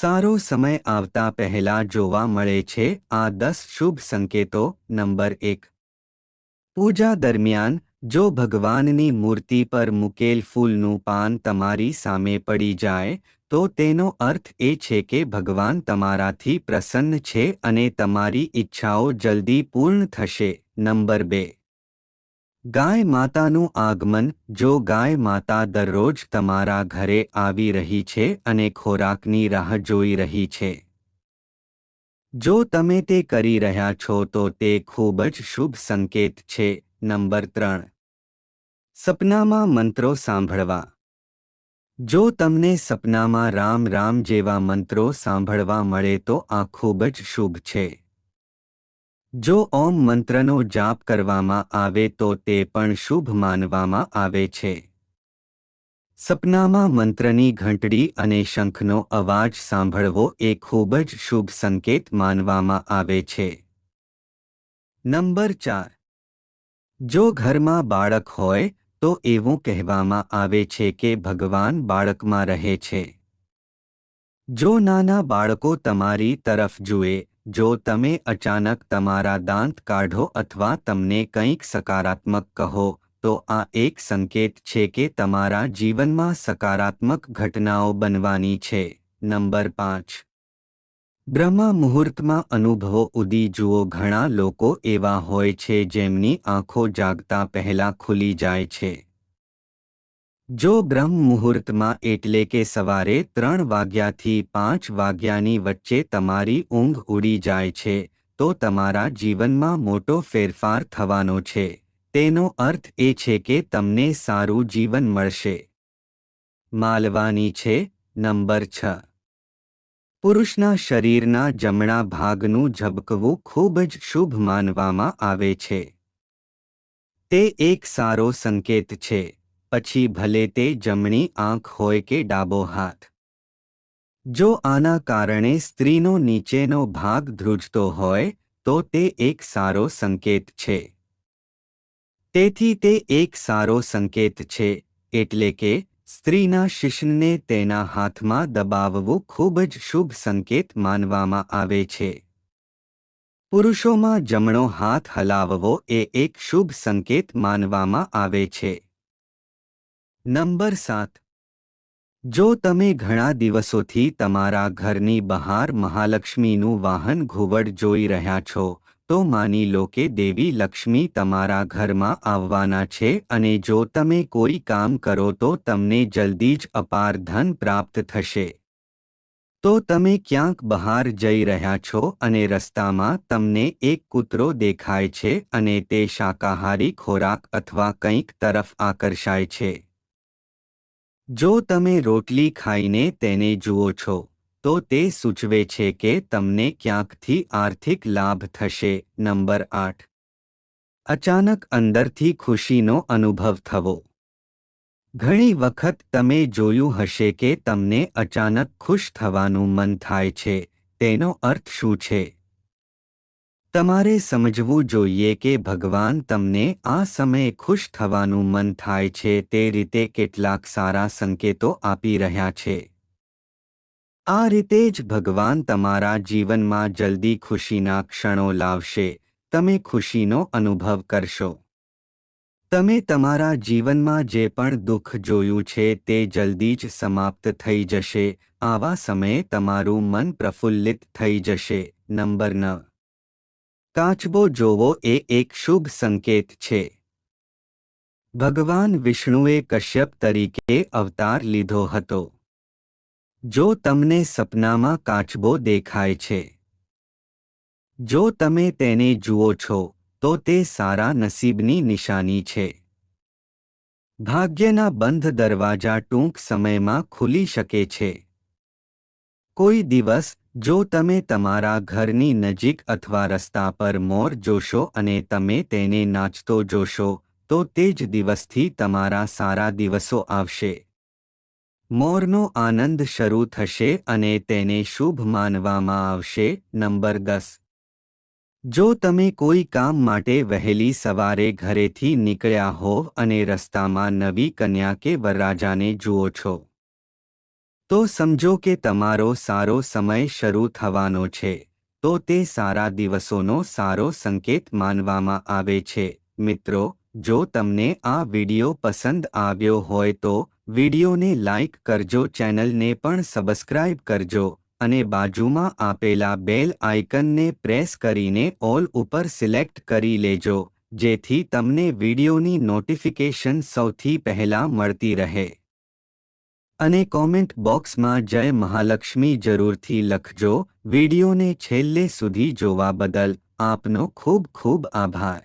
સારો સમય આવતા પહેલા જોવા મળે છે આ દસ શુભ સંકેતો, નંબર એક. પૂજા દરમિયાન, જો ભગવાનની મૂર્તિ પર મૂકેલ ફૂલનું પાન તમારી સામે પડી જાય, તો તેનો અર્થ એ છે કે ભગવાન તમારાથી પ્રસન્ન છે અને તમારી ઈચ્છાઓ જલ્દી પૂર્ણ થશે, નંબર બે. ગાય માતાનું આગમન, જો ગાય માતા દરરોજ તમારા ઘરે આવી રહી છે અને ખોરાકની રાહ જોઈ રહી છે. જો તમે તે કરી રહ્યા છો તો તે ખૂબ જ શુભ સંકેત છે. નંબર ત્રણ. સપનામાં મંત્રો સાંભળવા. જો તમને સપનામાં રામ રામ જેવા મંત્રો સાંભળવા મળે તો આ ખૂબ જ શુભ છે. જો ઓમ મંત્રનો જાપ કરવામાં આવે તો તે પણ શુભ માનવામાં આવે છે. સપનામાં મંત્રની ઘંટડી અને શંખનો અવાજ સાંભળવો એ ખૂબ જ શુભ સંકેત માનવામાં આવે છે. નંબર ચાર. જો ઘરમાં બાળક હોય, તો એવું કહેવામાં આવે છે કે ભગવાન બાળકમાં રહે છે. જો નાના બાળકો તમારી તરફ જુએ જો તમે અચાનક તમારા દાંત કાઢો અથવા તમને કંઈક સકારાત્મક કહો, તો આ એક સંકેત છે કે તમારા જીવનમાં સકારાત્મક ઘટનાઓ બનવાની છે. નંબર પાંચ. બ્રહ્મા મુહૂર્તમાં અનુભવો ઉદી જુઓ, ઘણા લોકો એવા હોય છે જેમની આંખો જાગતા પહેલા ખુલી જાય છે. જો બ્રહ્મ મુહૂર્તમાં એટલે કે સવારે ત્રણ વાગ્યાથી પાંચ વાગ્યાની વચ્ચે તમારી ઊંઘ ઉડી જાય છે, તો તમારા જીવનમાં મોટો ફેરફાર થવાનો છે. તેનો અર્થ એ છે કે તમને સારું જીવન મળશે. માલવાની છે, નંબર છ. પુરુષના શરીરના જમણા ભાગનું ઝબકવું ખૂબ જ શુભ માનવામાં આવે છે. તે એક સારો સંકેત છે. પછી ભલે તે જમણી આંખ હોય કે ડાબો હાથ. જો આના કારણે સ્ત્રીનો નીચેનો ભાગ ધ્રુજતો હોય, તો તે એક સારો સંકેત છે. તેથી તે એક સારો સંકેત છે, એટલે કે સ્ત્રીના શિશ્નને તેના હાથમાં દબાવવું ખૂબ જ શુભ સંકેત માનવામાં આવે છે. પુરુષોમાં જમણો હાથ હલાવવો એ એક શુભ સંકેત માનવામાં આવે છે. નંબર સાત. જો તમે ઘણા દિવસોથી તમારા ઘરની બહાર મહાલક્ષ્મીનું વાહન ઘુવડ જોઈ રહ્યા છો, તો માની લો કે દેવી લક્ષ્મી તમારા ઘરમાં આવવાના છે અને જો તમે કોઈ કામ કરો તો તમને જલ્દી જ અપાર ધન પ્રાપ્ત થશે. તો તમે ક્યાંક બહાર જઈ રહ્યા છો અને રસ્તામાં તમને એક કૂતરો દેખાય છે અને તે શાકાહારી ખોરાક અથવા કંઈક તરફ આકર્ષાય છે. જો તમે રોટલી ખાઈને તેને જુઓ છો, તો તે સૂચવે છે કે તમને ક્યાંકથી આર્થિક લાભ થશે. નંબર આઠ. અચાનક અંદરથી ખુશીનો અનુભવ થવો. ઘણી વખત તમે જોયું હશે કે તમને અચાનક ખુશ થવાનું મન થાય છે. તેનો અર્થ શું છે? તમારે સમજવું જોઈએ કે ભગવાન તમને આ સમયે ખુશ થવાનું મન થાય છે તે રીતે કેટલાક સારા સંકેતો આપી રહ્યા છે. આ રીતે જ ભગવાન તમારા જીવનમાં જલ્દી ખુશીના ક્ષણો લાવશે, તમે ખુશીનો અનુભવ કરશો. તમે તમારા જીવનમાં જે પણ દુઃખ જોયું છે તે જલ્દી જ સમાપ્ત થઈ જશે, આવા સમયે તમારું મન પ્રફુલ્લિત થઈ જશે, નંબર નવ. કાચબો જોવો એ એક શુભ સંકેત છે. ભગવાન વિષ્ણુએ કશ્યપ તરીકે અવતાર લીધો હતો. જો તમને સપનામાં કાચબો દેખાય છે. જો તમે તેને જુઓ છો, તો તે સારા નસીબની નિશાની છે. ભાગ્યના બંધ દરવાજા ટૂંક સમયમાં ખુલી શકે છે. કોઈ દિવસ જો તમે તમારા ઘરની નજીક અથવા રસ્તા પર મોર જોશો અને તમે તેને નાચતો જોશો, તો તે જ દિવસથી તમારા સારા દિવસો આવશે. મોરનો આનંદ શરૂ થશે અને તેને શુભ માનવામાં આવશે. નંબર દસ. જો તમે કોઈ કામ માટે વહેલી સવારે ઘરેથી નીકળ્યા હોવ અને રસ્તામાં નવી કન્યા કે વરરાજાને જુઓ છો તો સમજો કે તમારો સારો સમય શરૂ થવાનો છે. તો તે સારા દિવસોનો સારો સંકેત માનવામાં આવે છે. મિત્રો, જો તમને આ વિડિયો પસંદ આવ્યો હોય તો વિડિયોને લાઇક કરજો, ચેનલને પણ સબસ્ક્રાઇબ કરજો અને બાજુમાં આપેલા બેલ આઇકનને પ્રેસ કરીને ઓલ ઉપર સિલેક્ટ કરી લેજો, જેથી તમને વિડિયોની નોટિફિકેશન સૌથી પહેલા મળતી રહે. અને કોમેન્ટ બોક્સમાં જય મહાલક્ષ્મી જરૂરથી લખજો. વિડીયોને છેલ્લે સુધી જોવા બદલ આપનો ખૂબ ખૂબ આભાર.